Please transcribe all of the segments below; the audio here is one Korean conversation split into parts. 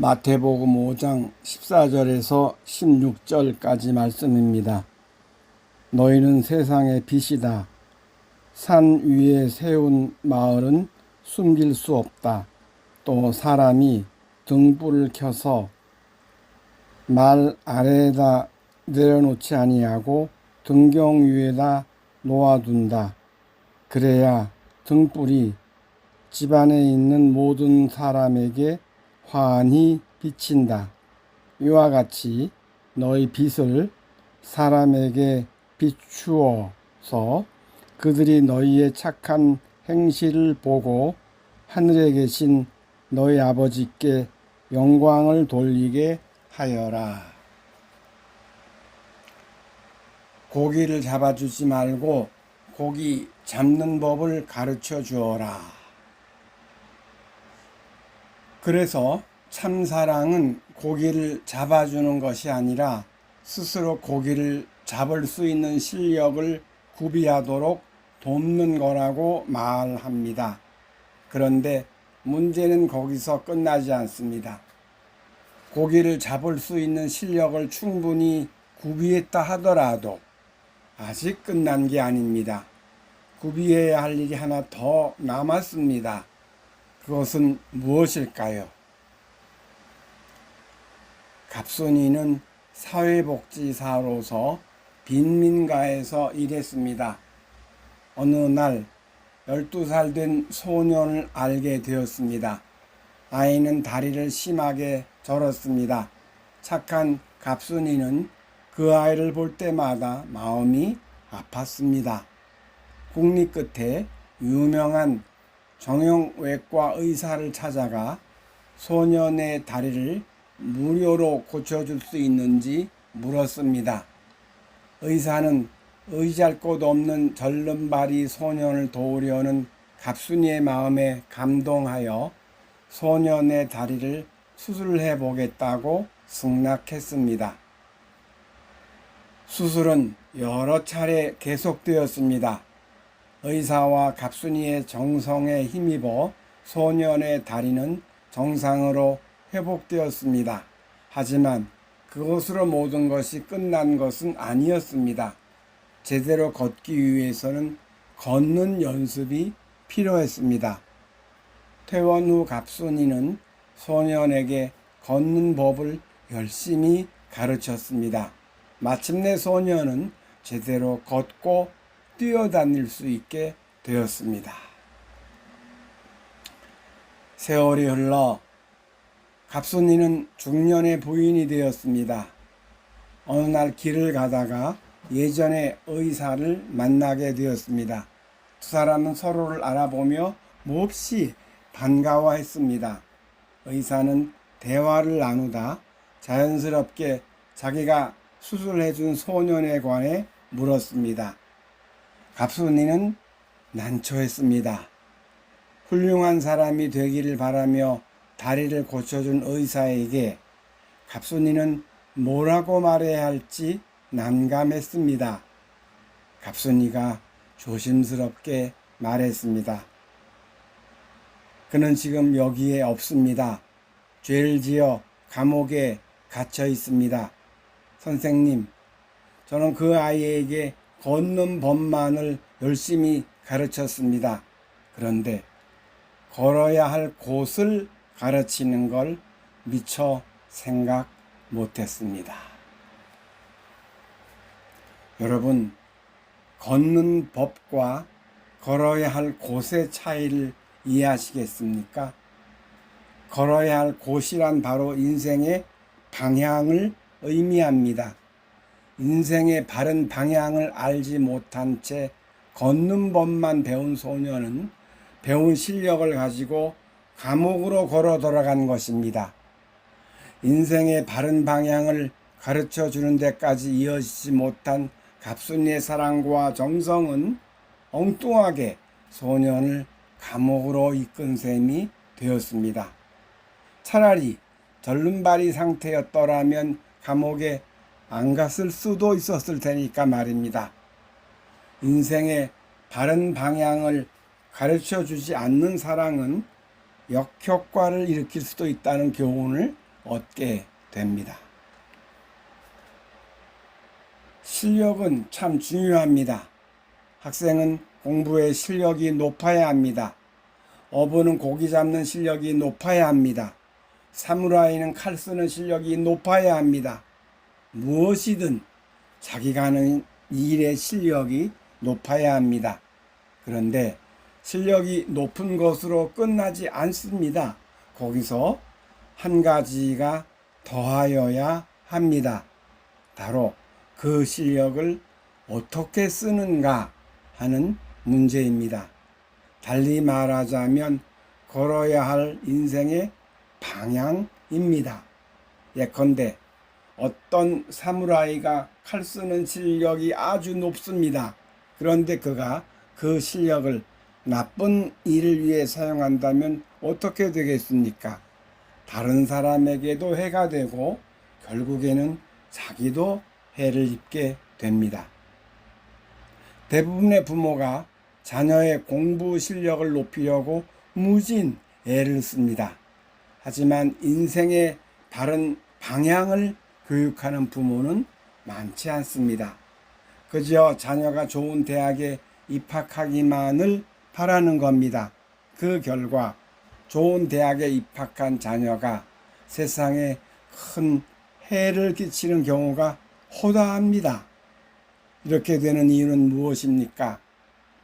마태복음 5장 14절에서 16절까지 말씀입니다. 너희는 세상의 빛이다. 산 위에 세운 마을은 숨길 수 없다. 또 사람이 등불을 켜서 말 아래에다 내려놓지 아니하고 등경 위에다 놓아둔다. 그래야 등불이 집안에 있는 모든 사람에게 환히 비친다. 이와 같이 너희 빛을 사람에게 비추어서 그들이 너희의 착한 행실을 보고 하늘에 계신 너희 아버지께 영광을 돌리게 하여라. 고기를 잡아주지 말고 고기 잡는 법을 가르쳐 주어라. 그래서 참사랑은 고기를 잡아주는 것이 아니라 스스로 고기를 잡을 수 있는 실력을 구비하도록 돕는 거라고 말합니다. 그런데 문제는 거기서 끝나지 않습니다. 고기를 잡을 수 있는 실력을 충분히 구비했다 하더라도 아직 끝난 게 아닙니다. 구비해야 할 일이 하나 더 남았습니다. 그것은 무엇일까요? 갑순이는 사회복지사로서 빈민가에서 일했습니다. 어느 날 12살 된 소년을 알게 되었습니다. 아이는 다리를 심하게 절었습니다. 착한 갑순이는 그 아이를 볼 때마다 마음이 아팠습니다. 국리 끝에 유명한 정형외과 의사를 찾아가 소년의 다리를 무료로 고쳐줄 수 있는지 물었습니다. 의사는 의지할 곳 없는 절름발이 소년을 도우려는 갑순이의 마음에 감동하여 소년의 다리를 수술해 보겠다고 승낙했습니다. 수술은 여러 차례 계속되었습니다. 의사와 갑순이의 정성에 힘입어 소년의 다리는 정상으로 회복되었습니다. 하지만 그것으로 모든 것이 끝난 것은 아니었습니다. 제대로 걷기 위해서는 걷는 연습이 필요했습니다. 퇴원 후 갑순이는 소년에게 걷는 법을 열심히 가르쳤습니다. 마침내 소년은 제대로 걷고 뛰어다닐 수 있게 되었습니다. 세월이 흘러 갑순이는 중년의 부인이 되었습니다. 어느 날 길을 가다가 예전의 의사를 만나게 되었습니다. 두 사람은 서로를 알아보며 몹시 반가워했습니다. 의사는 대화를 나누다 자연스럽게 자기가 수술해준 소년에 관해 물었습니다. 갑순이는 난처했습니다. 훌륭한 사람이 되기를 바라며 다리를 고쳐준 의사에게 갑순이는 뭐라고 말해야 할지 난감했습니다. 갑순이가 조심스럽게 말했습니다. 그는 지금 여기에 없습니다. 죄를 지어 감옥에 갇혀 있습니다. 선생님, 저는 그 아이에게 걷는 법만을 열심히 가르쳤습니다. 그런데 걸어야 할 곳을 가르치는 걸 미처 생각 못했습니다. 여러분, 걷는 법과 걸어야 할 곳의 차이를 이해하시겠습니까? 걸어야 할 곳이란 바로 인생의 방향을 의미합니다. 인생의 바른 방향을 알지 못한 채 걷는 법만 배운 소녀는 배운 실력을 가지고 감옥으로 걸어 돌아간 것입니다. 인생의 바른 방향을 가르쳐 주는 데까지 이어지지 못한 갑순이의 사랑과 정성은 엉뚱하게 소년을 감옥으로 이끈 셈이 되었습니다. 차라리 절름발이 상태였더라면 감옥에 안 갔을 수도 있었을 테니까 말입니다. 인생의 바른 방향을 가르쳐 주지 않는 사랑은 역효과를 일으킬 수도 있다는 교훈을 얻게 됩니다. 실력은 참 중요합니다. 학생은 공부의 실력이 높아야 합니다. 어부는 고기 잡는 실력이 높아야 합니다. 사무라이는 칼 쓰는 실력이 높아야 합니다. 무엇이든 자기가 하는 일의 실력이 높아야 합니다. 그런데 실력이 높은 것으로 끝나지 않습니다. 거기서 한 가지가 더하여야 합니다. 바로 그 실력을 어떻게 쓰는가 하는 문제입니다. 달리 말하자면 걸어야 할 인생의 방향입니다. 예컨대 어떤 사무라이가 칼 쓰는 실력이 아주 높습니다. 그런데 그가 그 실력을 나쁜 일을 위해 사용한다면 어떻게 되겠습니까? 다른 사람에게도 해가 되고 결국에는 자기도 해를 입게 됩니다. 대부분의 부모가 자녀의 공부 실력을 높이려고 무진 애를 씁니다. 하지만 인생의 바른 방향을 교육하는 부모는 많지 않습니다. 그저 자녀가 좋은 대학에 입학하기만을 바라는 겁니다. 그 결과 좋은 대학에 입학한 자녀가 세상에 큰 해를 끼치는 경우가 허다합니다. 이렇게 되는 이유는 무엇입니까?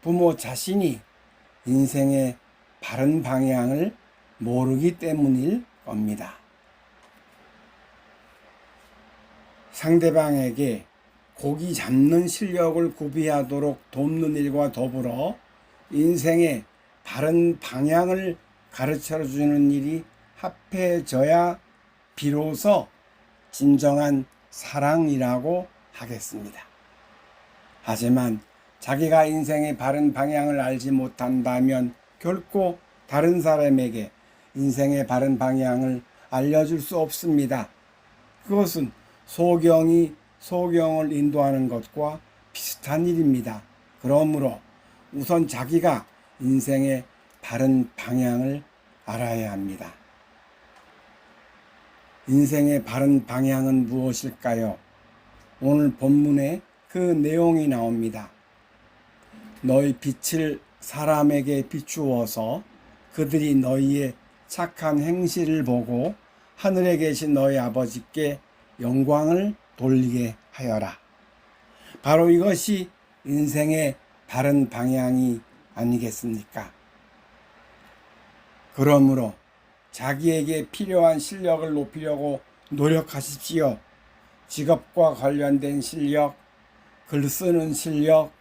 부모 자신이 인생의 바른 방향을 모르기 때문일 겁니다. 상대방에게 고기 잡는 실력을 구비하도록 돕는 일과 더불어 인생의 바른 방향을 가르쳐 주는 일이 합해져야 비로소 진정한 사랑이라고 하겠습니다. 하지만 자기가 인생의 바른 방향을 알지 못한다면 결코 다른 사람에게 인생의 바른 방향을 알려줄 수 없습니다. 그것은 소경이 소경을 인도하는 것과 비슷한 일입니다. 그러므로 우선 자기가 인생의 바른 방향을 알아야 합니다. 인생의 바른 방향은 무엇일까요? 오늘 본문에 그 내용이 나옵니다. 너희 빛을 사람에게 비추어서 그들이 너희의 착한 행실을 보고 하늘에 계신 너희 아버지께 영광을 돌리게 하여라. 바로 이것이 인생의 바른 방향이 아니겠습니까? 그러므로 자기에게 필요한 실력을 높이려고 노력하십시오. 직업과 관련된 실력, 글 쓰는 실력,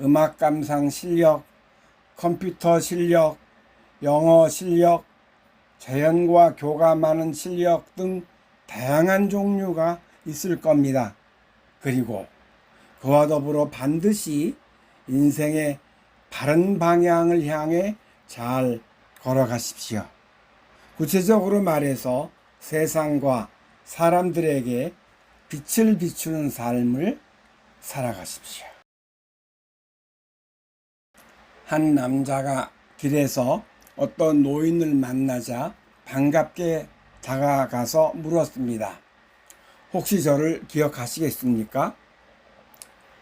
음악 감상 실력, 컴퓨터 실력, 영어 실력, 자연과 교감하는 실력 등 다양한 종류가 있을 겁니다. 그리고 그와 더불어 반드시 인생의 바른 방향을 향해 잘 걸어가십시오. 구체적으로 말해서 세상과 사람들에게 빛을 비추는 삶을 살아가십시오. 한 남자가 길에서 어떤 노인을 만나자 반갑게 다가가서 물었습니다. 혹시 저를 기억하시겠습니까?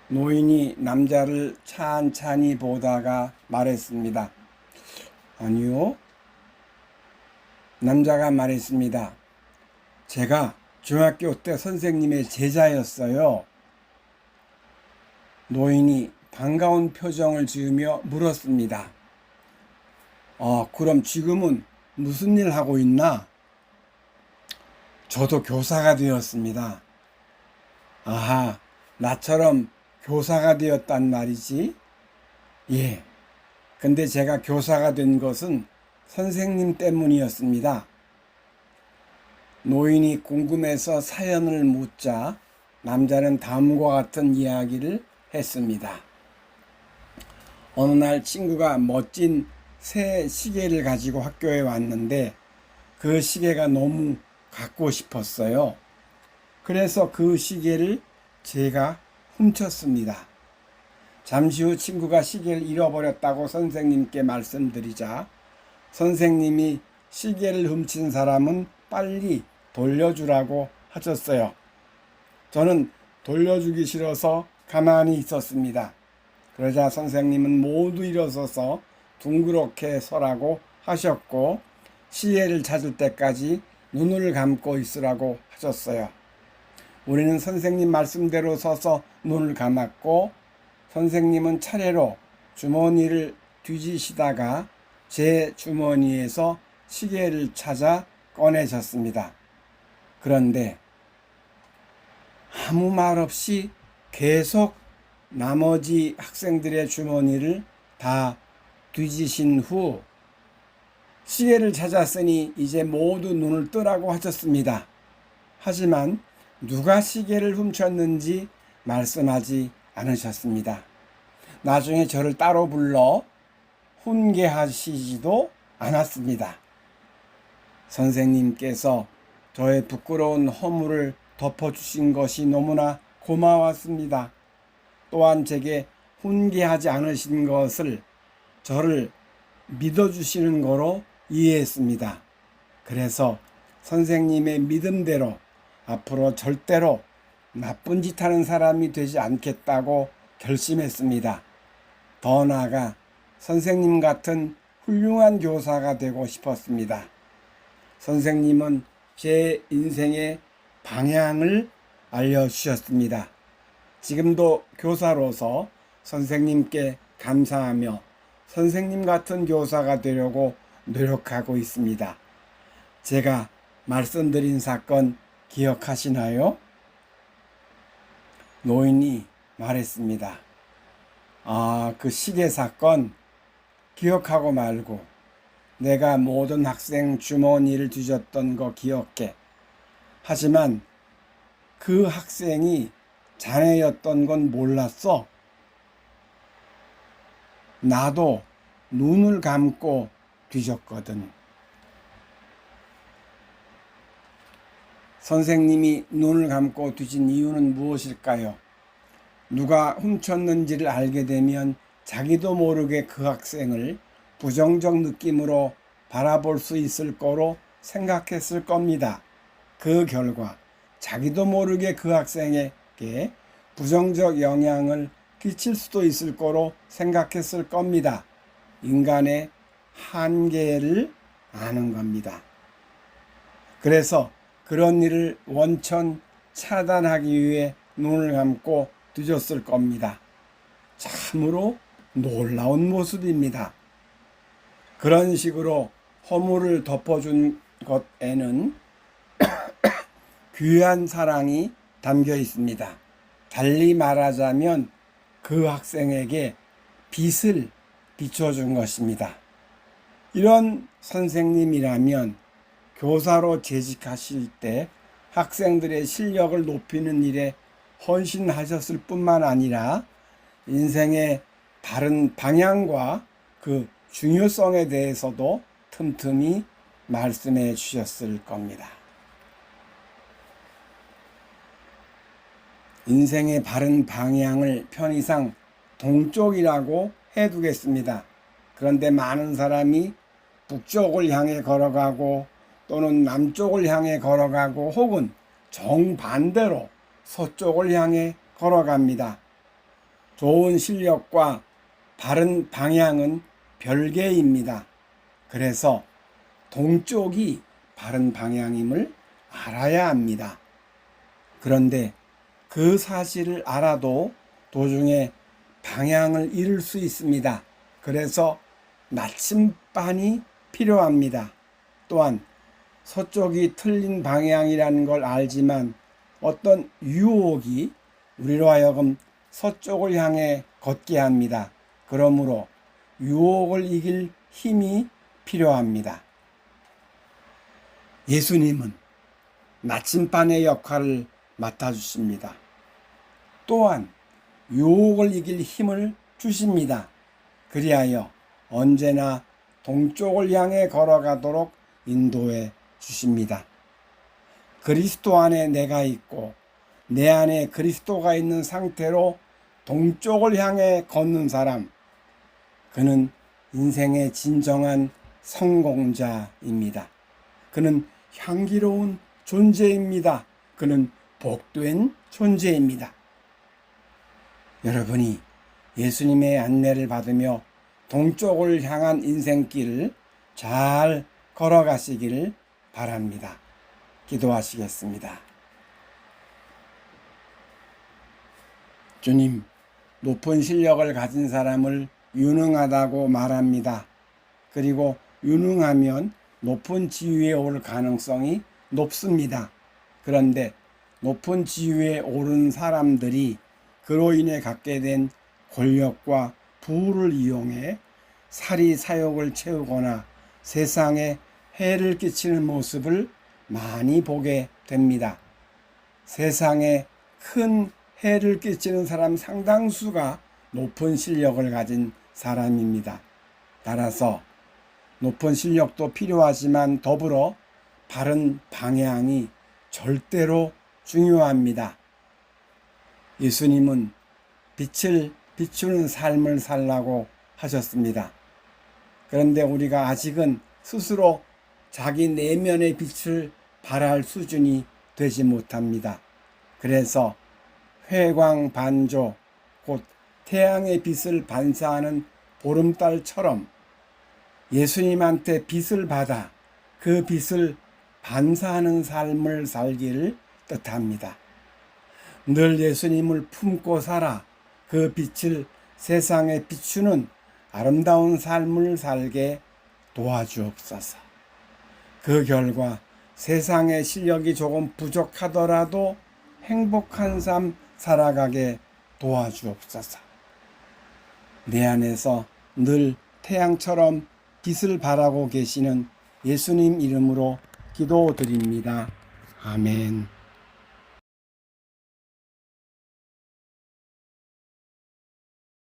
노인이 남자를 찬찬히 보다가 말했습니다. 아니요. 남자가 말했습니다. 제가 중학교 때 선생님의 제자였어요. 노인이 반가운 표정을 지으며 물었습니다. 아, 그럼 지금은 무슨 일 하고 있나? 저도 교사가 되었습니다. 아하, 나처럼 교사가 되었단 말이지? 예. 근데 제가 교사가 된 것은 선생님 때문이었습니다. 노인이 궁금해서 사연을 묻자 남자는 다음과 같은 이야기를 했습니다. 어느 날 친구가 멋진 새 시계를 가지고 학교에 왔는데 그 시계가 너무 갖고 싶었어요. 그래서 그 시계를 제가 훔쳤습니다. 잠시 후 친구가 시계를 잃어버렸다고 선생님께 말씀드리자 선생님이 시계를 훔친 사람은 빨리 돌려주라고 하셨어요. 저는 돌려주기 싫어서 가만히 있었습니다. 그러자 선생님은 모두 일어서서 둥그렇게 서라고 하셨고 시계를 찾을 때까지 눈을 감고 있으라고 하셨어요. 우리는 선생님 말씀대로 서서 눈을 감았고 선생님은 차례로 주머니를 뒤지시다가 제 주머니에서 시계를 찾아 꺼내셨습니다. 그런데 아무 말 없이 계속 나머지 학생들의 주머니를 다 뒤지신 후 시계를 찾았으니 이제 모두 눈을 뜨라고 하셨습니다. 하지만 누가 시계를 훔쳤는지 말씀하지 않으셨습니다. 나중에 저를 따로 불러 훈계하시지도 않았습니다. 선생님께서 저의 부끄러운 허물을 덮어주신 것이 너무나 고마웠습니다. 또한 제게 훈계하지 않으신 것을 저를 믿어주시는 거로 이해했습니다. 그래서 선생님의 믿음대로 앞으로 절대로 나쁜 짓 하는 사람이 되지 않겠다고 결심했습니다. 더 나아가 선생님 같은 훌륭한 교사가 되고 싶었습니다. 선생님은 제 인생의 방향을 알려주셨습니다. 지금도 교사로서 선생님께 감사하며 선생님 같은 교사가 되려고 노력하고 있습니다. 제가 말씀드린 사건 기억하시나요? 노인이 말했습니다. 아, 그 시계 사건 기억하고 말고 내가 모든 학생 주머니를 뒤졌던 거 기억해. 하지만 그 학생이 자네였던 건 몰랐어. 나도 눈을 감고 뒤졌거든. 선생님이 눈을 감고 뒤진 이유는 무엇일까요? 누가 훔쳤는지를 알게 되면 자기도 모르게 그 학생을 부정적 느낌으로 바라볼 수 있을 거로 생각했을 겁니다. 그 결과 자기도 모르게 그 학생에게 부정적 영향을 끼칠 수도 있을 거로 생각했을 겁니다. 인간의 한계를 아는 겁니다. 그래서 그런 일을 원천 차단하기 위해 눈을 감고 뒤졌을 겁니다. 참으로 놀라운 모습입니다. 그런 식으로 허물을 덮어준 것에는 귀한 사랑이 담겨 있습니다. 달리 말하자면 그 학생에게 빛을 비춰준 것입니다. 이런 선생님이라면 교사로 재직하실 때 학생들의 실력을 높이는 일에 헌신하셨을 뿐만 아니라 인생의 바른 방향과 그 중요성에 대해서도 틈틈이 말씀해 주셨을 겁니다. 인생의 바른 방향을 편의상 동쪽이라고 해두겠습니다. 그런데 많은 사람이 북쪽을 향해 걸어가고 또는 남쪽을 향해 걸어가고 혹은 정반대로 서쪽을 향해 걸어갑니다. 좋은 실력과 바른 방향은 별개입니다. 그래서 동쪽이 바른 방향임을 알아야 합니다. 그런데 그 사실을 알아도 도중에 방향을 잃을 수 있습니다. 그래서 나침반이 필요합니다. 또한 서쪽이 틀린 방향이라는 걸 알지만 어떤 유혹이 우리로 하여금 서쪽을 향해 걷게 합니다. 그러므로 유혹을 이길 힘이 필요합니다. 예수님은 나침반의 역할을 맡아주십니다. 또한 유혹을 이길 힘을 주십니다. 그리하여 언제나 동쪽을 향해 걸어가도록 인도해 주십니다. 그리스도 안에 내가 있고 내 안에 그리스도가 있는 상태로 동쪽을 향해 걷는 사람, 그는 인생의 진정한 성공자입니다. 그는 향기로운 존재입니다. 그는 복된 존재입니다. 여러분이 예수님의 안내를 받으며 동쪽을 향한 인생길을 잘 걸어가시기를 바랍니다. 기도하시겠습니다. 주님, 높은 실력을 가진 사람을 유능하다고 말합니다. 그리고 유능하면 높은 지위에 올 가능성이 높습니다. 그런데 높은 지위에 오른 사람들이 그로 인해 갖게 된 권력과 부를 이용해 사리 사욕을 채우거나 세상에 해를 끼치는 모습을 많이 보게 됩니다. 세상에 큰 해를 끼치는 사람 상당수가 높은 실력을 가진 사람입니다. 따라서 높은 실력도 필요하지만 더불어 바른 방향이 절대로 중요합니다. 예수님은 빛을 비추는 삶을 살라고 하셨습니다. 그런데 우리가 아직은 스스로 자기 내면의 빛을 발할 수준이 되지 못합니다. 그래서 회광 반조, 곧 태양의 빛을 반사하는 보름달처럼 예수님한테 빛을 받아 그 빛을 반사하는 삶을 살기를 뜻합니다. 늘 예수님을 품고 살아 그 빛을 세상에 비추는 아름다운 삶을 살게 도와주옵소서. 그 결과 세상의 실력이 조금 부족하더라도 행복한 삶 살아가게 도와주옵소서. 내 안에서 늘 태양처럼 빛을 발하고 계시는 예수님 이름으로 기도드립니다. 아멘.